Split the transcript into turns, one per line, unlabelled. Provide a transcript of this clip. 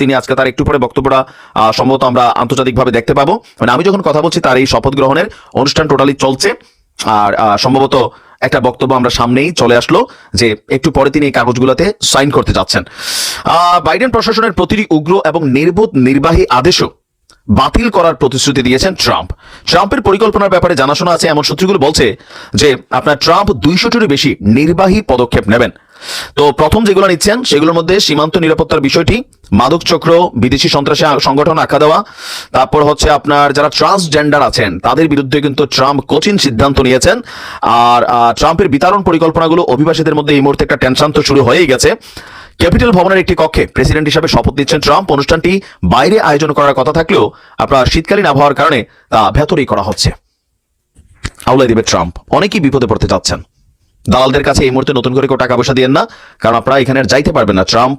তিনি আজকে তার একটু পরে বক্তব্যটা সম্ভবত আমরা আন্তর্জাতিকভাবে দেখতে পাবো। মানে আমি যখন কথা বলছি তার এই শপথ গ্রহণের অনুষ্ঠান টোটালি চলছে। আর সম্ভবত একটা বক্তব্য আমরা সামনেই চলে আসলো যে একটু পরে তিনি এই কাগজগুলোতে সাইন করতে যাচ্ছেন। বাইডেন প্রশাসনের প্রতিটি উগ্র এবং নির্বোধ নির্বাহী আদেশও বাতিল করার প্রতিশ্রুতি দিয়েছেন ট্রাম্প। ট্রাম্পের পরিকল্পনার ব্যাপারে জানাশোনা আছে এমন সূত্রগুলো বলছে যে, আপনার ট্রাম্প দুইশোটিরও বেশি নির্বাহী পদক্ষেপ নেবেন। তো প্রথম যেগুলো নিচ্ছেন, সেগুলোর মধ্যে সীমান্ত নিরাপত্তার বিষয়টি, মাদক চক্র, বিদেশি সন্ত্রাসী সংগঠন আখ্যা দেওয়া, তারপর হচ্ছে আপনার যারা ট্রান্সজেন্ডার আছেন, তাদের বিরুদ্ধে কিন্তু ট্রাম্প কঠিন সিদ্ধান্ত নিয়েছেন। আর ট্রাম্পের বিতরণ পরিকল্পনাগুলো অভিবাসীদের মধ্যে এই মুহূর্তে একটা টেনশন তো শুরু হয়েই গেছে। ক্যাপিটাল ভবনের একটি কক্ষে প্রেসিডেন্ট হিসাবে শপথ নিচ্ছেন ট্রাম্প। অনুষ্ঠানটি বাইরে আয়োজন করার কথা থাকলেও আপনার শীতকালীন আবহাওয়ার কারণে তা ভেতরেই করা হচ্ছে। আউলাই দেবে ট্রাম্প। অনেকেই বিপদে পড়তে চাচ্ছেন দালালদের কাছে এই মুহূর্তে নতুন করে কেউ টাকা পয়সা দিয়েন না, কারণ আপনারা এখানে যাইতে পারবেন না। ট্রাম্প